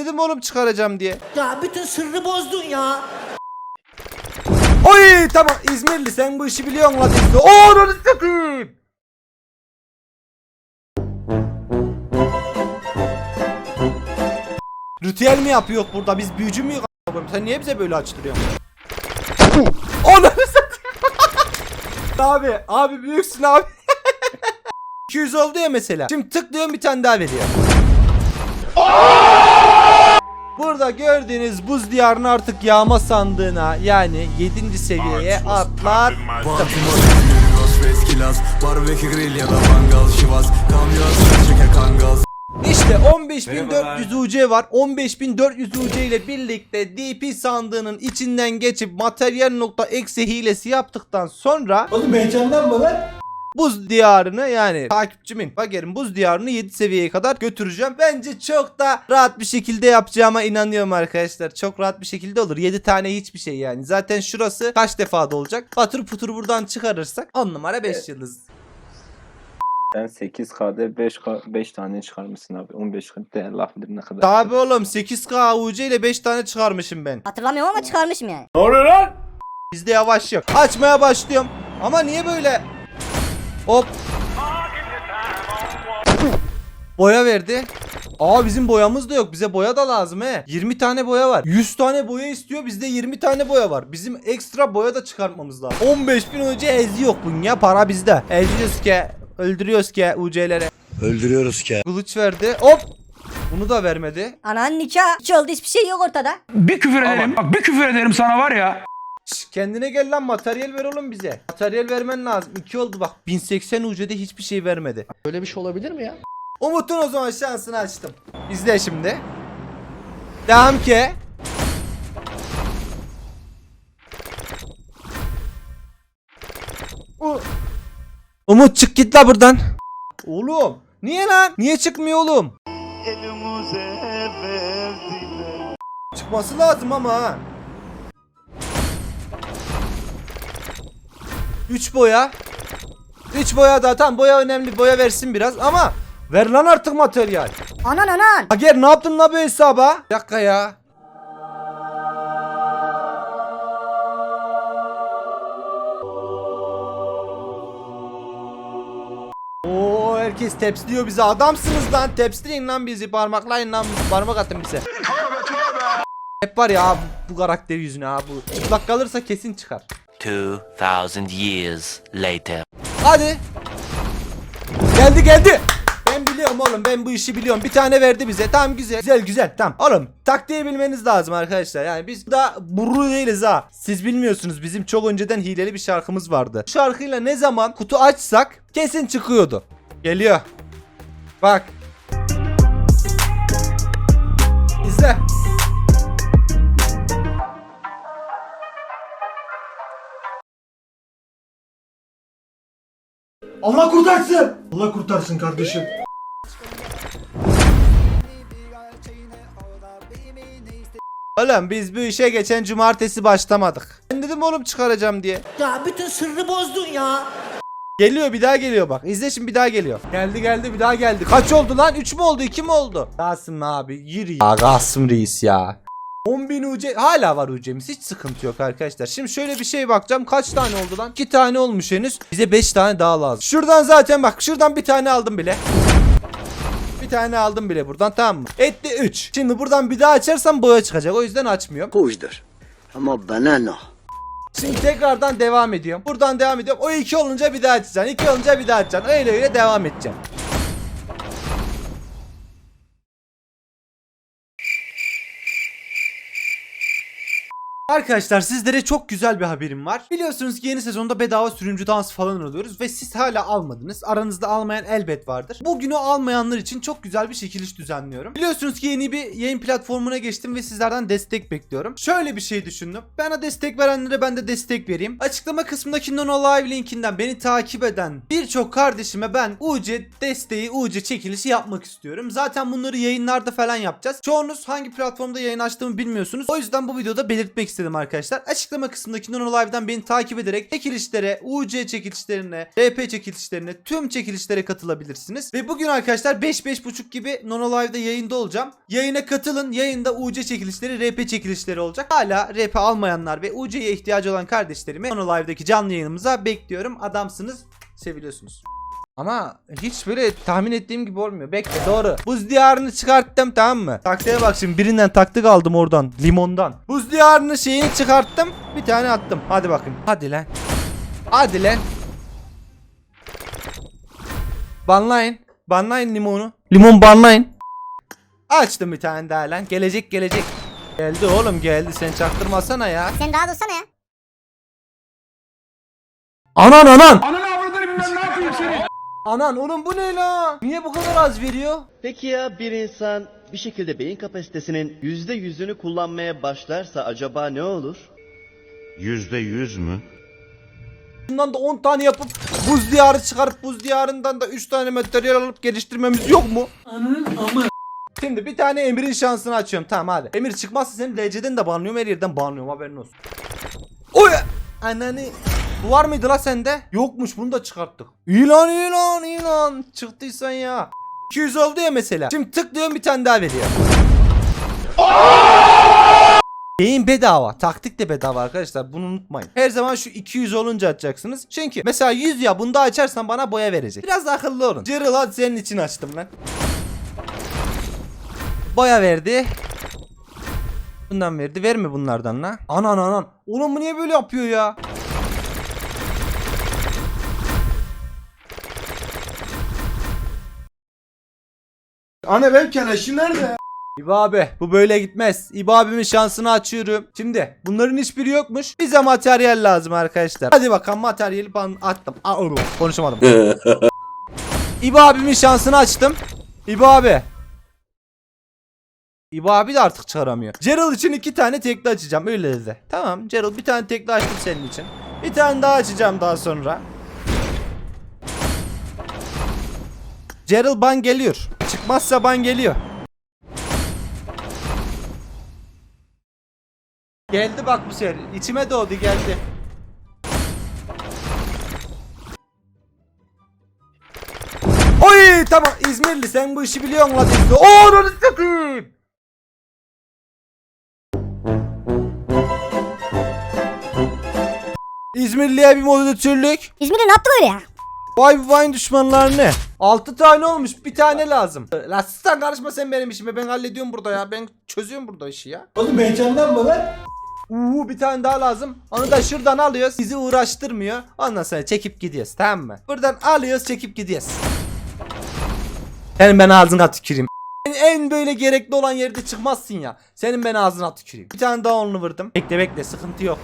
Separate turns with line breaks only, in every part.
dedim oğlum çıkaracağım diye.
Ya bütün sırrı bozdun ya.
Oy tamam İzmirli sen bu işi biliyorsun lan. Oo onu satayım. Ritüel mi yapıyor burada? Biz büyücü müyüz? a**ım? Sen niye bize böyle açtırıyorsun? Satayım. abi, abi büyüksün abi. 200 oldu ya mesela. Şimdi tıklıyorum bir tane daha veriyor. Burada gördüğünüz buz diyarının artık yağma sandığına yani 7. seviyeye atlar. İşte 15400 UC var. 15400 UC ile birlikte DP sandığının içinden geçip materyal.exe hilesi yaptıktan sonra
Oğlum heyecanlanma lan.
Buz diyarını yani takipçimin Fager'in buz diyarını 7 seviyeye kadar götüreceğim. Bence çok da rahat bir şekilde yapacağıma inanıyorum arkadaşlar. Çok rahat bir şekilde olur. 7 tane hiçbir şey yani. Zaten şurası kaç defa da olacak. Patır putur buradan çıkarırsak 10 numara 5 yıldız.
Sen 8K'da 5 5 tane çıkarmışsın abi. 15K de bilir ne kadar.
Tabi oğlum 8K UC ile 5 tane çıkarmışım ben.
Hatırlamıyorum ama çıkarmışım yani.
Bizde yavaş yok. Açmaya başlıyorum. Ama niye böyle? Hop. Boya verdi. Aa bizim boyamız da yok. Bize boya da lazım he. 20 tane boya var. 100 tane boya istiyor. Bizde 20 tane boya var. Bizim ekstra boya da çıkartmamız lazım. 15 bin UC ezi yok bunun ya. Para bizde. Eziyoruz ki. Öldürüyoruz ki UC'lere.
Öldürüyoruz ki.
Kılıç verdi. Hop. Bunu da vermedi.
Anan nikah. Hiç oldu hiçbir şey yok ortada.
Bir küfür ederim. Bak bir küfür ederim sana var ya.
Şş, kendine gel lan materyal ver oğlum bize. Materyal vermen lazım. 2 oldu bak. 1080 UC'de hiçbir şey vermedi.
Böyle bir şey olabilir mi ya?
Umut'un o zaman şansını açtım. İzle şimdi. Devam ki. U- Umut çık git la buradan. Oğlum. Niye lan? Niye çıkmıyor oğlum? Çıkması lazım ama ha. 3 boya. 3 boya da tam boya önemli boya versin biraz ama ver lan artık materyal.
Anan anan.
Hager ne yaptın la bu hesaba? Bir dakika ya. Oo herkes tepsiliyor bize adamsınız lan tepsileyin lan bizi parmaklayın lan parmak atın bize. Hep var ya bu, bu karakter yüzüne ha bu çıplak kalırsa kesin çıkar.
2000 years later.
Hadi. Geldi geldi. Ben biliyorum oğlum ben bu işi biliyorum. Bir tane verdi bize. Tamam güzel. Güzel güzel tamam. Oğlum taktiği bilmeniz lazım arkadaşlar. Yani biz da burru değiliz ha. Siz bilmiyorsunuz bizim çok önceden hileli bir şarkımız vardı. Bu şarkıyla ne zaman kutu açsak kesin çıkıyordu. Geliyor. Bak. İzle.
Allah kurtarsın. Allah kurtarsın kardeşim.
Oğlum biz bu işe geçen cumartesi başlamadık. Ben dedim oğlum çıkaracağım diye.
Ya bütün sırrı bozdun ya.
Geliyor bir daha geliyor bak. İzle şimdi bir daha geliyor. Geldi geldi bir daha geldi. Kaç oldu lan? 3 mü oldu? 2 mi oldu? Kasım abi yürü ya. Kasım reis ya. 10.000 UC hala var UC'miz hiç sıkıntı yok arkadaşlar. Şimdi şöyle bir şey bakacağım. Kaç tane oldu lan? 2 tane olmuş henüz. Bize 5 tane daha lazım. Şuradan zaten bak şuradan bir tane aldım bile. Bir tane aldım bile buradan tamam mı? Etti 3. Şimdi buradan bir daha açarsam boya çıkacak. O yüzden açmıyorum.
Hoşdur. Ama bana ne?
Şimdi tekrardan devam ediyorum. Buradan devam ediyorum. O iki olunca bir daha açacaksın. İki olunca bir daha açacaksın. Öyle öyle devam edeceğim. Arkadaşlar sizlere çok güzel bir haberim var. Biliyorsunuz ki yeni sezonda bedava sürümcü dans falan alıyoruz ve siz hala almadınız. Aranızda almayan elbet vardır. Bugünü almayanlar için çok güzel bir çekiliş düzenliyorum. Biliyorsunuz ki yeni bir yayın platformuna geçtim ve sizlerden destek bekliyorum. Şöyle bir şey düşündüm. Ben o destek verenlere ben de destek vereyim. Açıklama kısmındaki Nono Live linkinden beni takip eden birçok kardeşime ben UC desteği, UC çekilişi yapmak istiyorum. Zaten bunları yayınlarda falan yapacağız. Çoğunuz hangi platformda yayın açtığımı bilmiyorsunuz. O yüzden bu videoda belirtmek istedim. İstedim arkadaşlar. Açıklama kısmındaki Nono Live'dan beni takip ederek çekilişlere, UC çekilişlerine, RP çekilişlerine, tüm çekilişlere katılabilirsiniz. Ve bugün arkadaşlar 5-5.30 gibi Nono Live'da yayında olacağım. Yayına katılın. Yayında UC çekilişleri, RP çekilişleri olacak. Hala RP almayanlar ve UC'ye ihtiyacı olan kardeşlerimi Nono Live'daki canlı yayınımıza bekliyorum. Adamsınız. Seviliyorsunuz. Ama hiç böyle tahmin ettiğim gibi olmuyor. Bekle doğru. Buz diyarını çıkarttım tamam mı? Taktiğe bak şimdi birinden taktik aldım oradan. Limondan. Buz diyarını şeyini çıkarttım. Bir tane attım. Hadi bakayım. Hadi lan. Hadi lan. Banlayın. Banlayın limonu. Limon banlayın. Açtım bir tane daha lan. Gelecek gelecek. Geldi oğlum geldi. Sen çaktırmasana ya.
Sen daha dursana ya.
Anan anan.
Ananı avradını bilmem ne yapayım seni.
Anan oğlum bu ne la? Niye bu kadar az veriyor?
Peki ya bir insan bir şekilde beyin kapasitesinin yüzde yüzünü kullanmaya başlarsa acaba ne olur?
Yüzde yüz mü?
Bundan da 10 tane yapıp buz diyarı çıkarıp buz diyarından da 3 tane materyal alıp geliştirmemiz yok mu? Şimdi bir tane Emir'in şansını açıyorum. Tamam hadi. Emir çıkmazsa seni DC'den de banlıyorum her yerden banlıyorum haberin olsun. Oy! Ananı. Bu var mıydı la sende? Yokmuş bunu da çıkarttık. İyi lan iyi lan iyi lan. Çıktıysan ya. 200 oldu ya mesela. Şimdi tıklıyorum bir tane daha veriyor. Beyin bedava. Taktik de bedava arkadaşlar. Bunu unutmayın. Her zaman şu 200 olunca açacaksınız. Çünkü mesela 100 ya bunda açarsan bana boya verecek. Biraz akıllı olun. Cırıl hadi senin için açtım lan. Boya verdi. Bundan verdi. Verme bunlardan la. Anan anan. Oğlum bu niye böyle yapıyor ya?
Anne benim keleşim nerede?
İbo abi bu böyle gitmez. İbo abimin şansını açıyorum. Şimdi bunların hiçbiri yokmuş. Bize materyal lazım arkadaşlar. Hadi bakalım materyali ben attım. Aa, konuşamadım. İbo abimin şansını açtım. İbo abi. İbo abi de artık çıkaramıyor. Gerald için iki tane tekli açacağım öyle dedi. Tamam Gerald bir tane tekli açtım senin için. Bir tane daha açacağım daha sonra. Gerald ban geliyor. Çıkmazsa ban geliyor. Geldi bak bu sefer. İçime doğdu geldi. Oy tamam İzmirli sen bu işi biliyorsun lan İzmirli. Oo onu satayım. İzmirli'ye bir moderatörlük.
İzmir'de ne yaptı böyle ya?
Vay vay düşmanlar ne? 6 tane olmuş bir tane lazım. La sen karışma sen benim işime ben hallediyorum burada ya. Ben çözüyorum burada işi ya.
Oğlum heyecandan mı lan?
Uuu bir tane daha lazım. Onu da şuradan alıyoruz. Bizi uğraştırmıyor. Ondan sonra çekip gidiyoruz tamam mı? Buradan alıyoruz çekip gidiyoruz. Senin ben ağzına tüküreyim. En, en böyle gerekli olan yerde çıkmazsın ya. Senin ben ağzına tüküreyim. Bir tane daha onlu vurdum. Bekle bekle sıkıntı yok.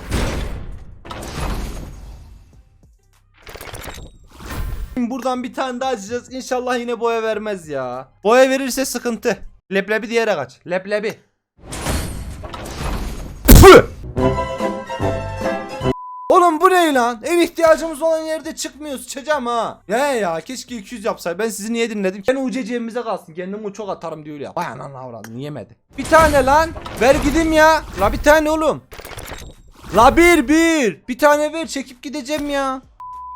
Buradan bir tane daha açacağız. İnşallah yine boya vermez ya. Boya verirse sıkıntı. Leblebi diğere kaç. Leblebi. Oğlum bu ne lan? Ev ihtiyacımız olan yerde çıkmıyoruz. Sıçacağım ha. Ya ya keşke 200 yapsay. Ben sizi niye dinledim? Ben UCC'mize kalsın. Kendimi çok atarım diyor ya. Vay anan avradım yemedi. Bir tane lan. Ver gideyim ya. La bir tane oğlum. La bir bir. Bir tane ver çekip gideceğim ya.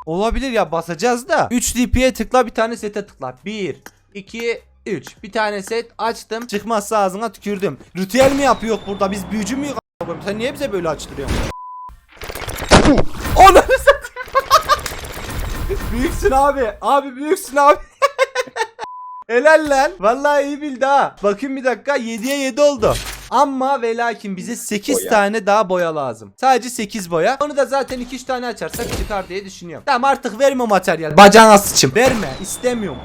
Olabilir ya basacağız da. 3 DP'ye tıkla bir tane sete tıkla. 1 2 3 Bir tane set açtım. Çıkmazsa ağzına tükürdüm. Ritüel mi yapıyor burada? Biz büyücü müyüz? Sen niye bize böyle açtırıyorsun? Onu Büyüksün abi. Abi büyüksün abi. Helal lan. Vallahi iyi bildi ha. Bakın bir dakika 7'ye 7 oldu. Ama ve lakin bize 8
Boya.
tane daha boya lazım. Sadece 8 boya. Onu da zaten 2-3 tane açarsak çıkar diye düşünüyorum. Tamam artık verme materyal. Bacağına sıçım. Verme. istemiyorum.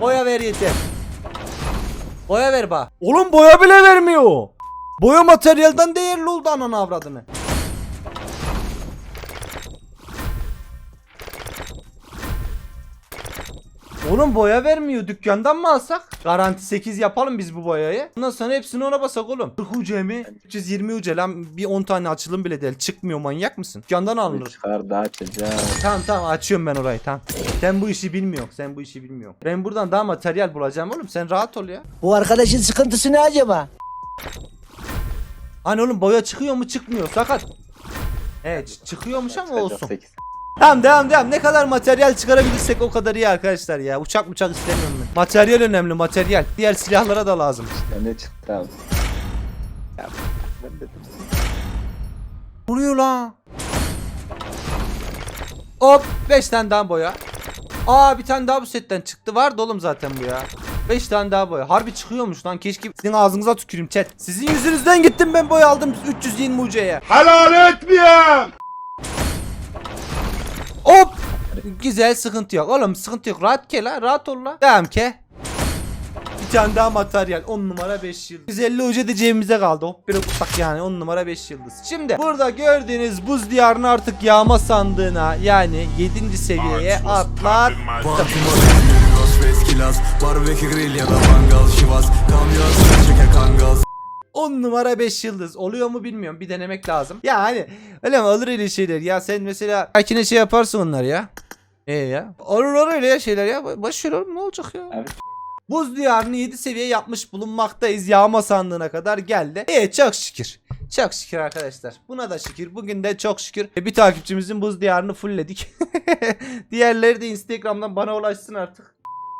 Boya ver yeter. Boya ver bak. Oğlum boya bile vermiyor. Boya materyalden değerli oldu anan avradını. Oğlum boya vermiyor. Dükkandan mı alsak? Garanti 8 yapalım biz bu boyayı. Ondan sonra hepsini ona basak oğlum. 40 ucu mi? 320 ucu lan bir 10 tane açılım bile değil. Çıkmıyor manyak mısın? Dükkandan alınır.
Çıkar da açacağım.
Tamam tamam açıyorum ben orayı tamam. Sen bu işi bilmiyorsun. Sen bu işi bilmiyorsun. Ben buradan daha materyal bulacağım oğlum. Sen rahat ol ya.
Bu arkadaşın sıkıntısı ne acaba?
Hani oğlum boya çıkıyor mu çıkmıyor sakat. Evet çıkıyormuş ama olsun.
sekiz.
Tamam devam devam. Ne kadar materyal çıkarabilirsek o kadar iyi arkadaşlar ya. Uçak uçak istemiyorum ben. Materyal önemli materyal. Diğer silahlara da lazım.
Ya ne çıktı abi? Ya ben dedim.
Vuruyor la. Hop 5 tane daha boya. Aa bir tane daha bu setten çıktı. Vardı oğlum zaten bu ya. 5 tane daha boya. Harbi çıkıyormuş lan. Keşke sizin ağzınıza tüküreyim chat. Sizin yüzünüzden gittim ben boya aldım 320 UC'ye.
Helal etmiyorum.
Güzel sıkıntı yok. Oğlum sıkıntı yok. Rahat ke la. Rahat ol la. Devam ke. Bir tane daha materyal. 10 numara 5 yıldız. 150 ucu da cebimize kaldı. Hop bir okusak yani 10 numara 5 yıldız. Şimdi burada gördüğünüz buz diyarını artık yağma sandığına yani 7. seviyeye atlar.
Kangal
10 numara 5 yıldız. Oluyor mu bilmiyorum. Bir denemek lazım. Ya hani öyle mi olur öyle şeyler. Ya sen mesela akine şey yaparsın onlar ya. E ya. Olur olur öyle ya şeyler ya. Ver oğlum ne olacak ya.
Evet.
Buz diyarını 7 seviye yapmış bulunmaktayız. Yağma sandığına kadar geldi. E çok şükür. Çok şükür arkadaşlar. Buna da şükür. Bugün de çok şükür. E, Bir takipçimizin buz diyarını fullledik. Diğerleri de Instagram'dan bana ulaşsın artık.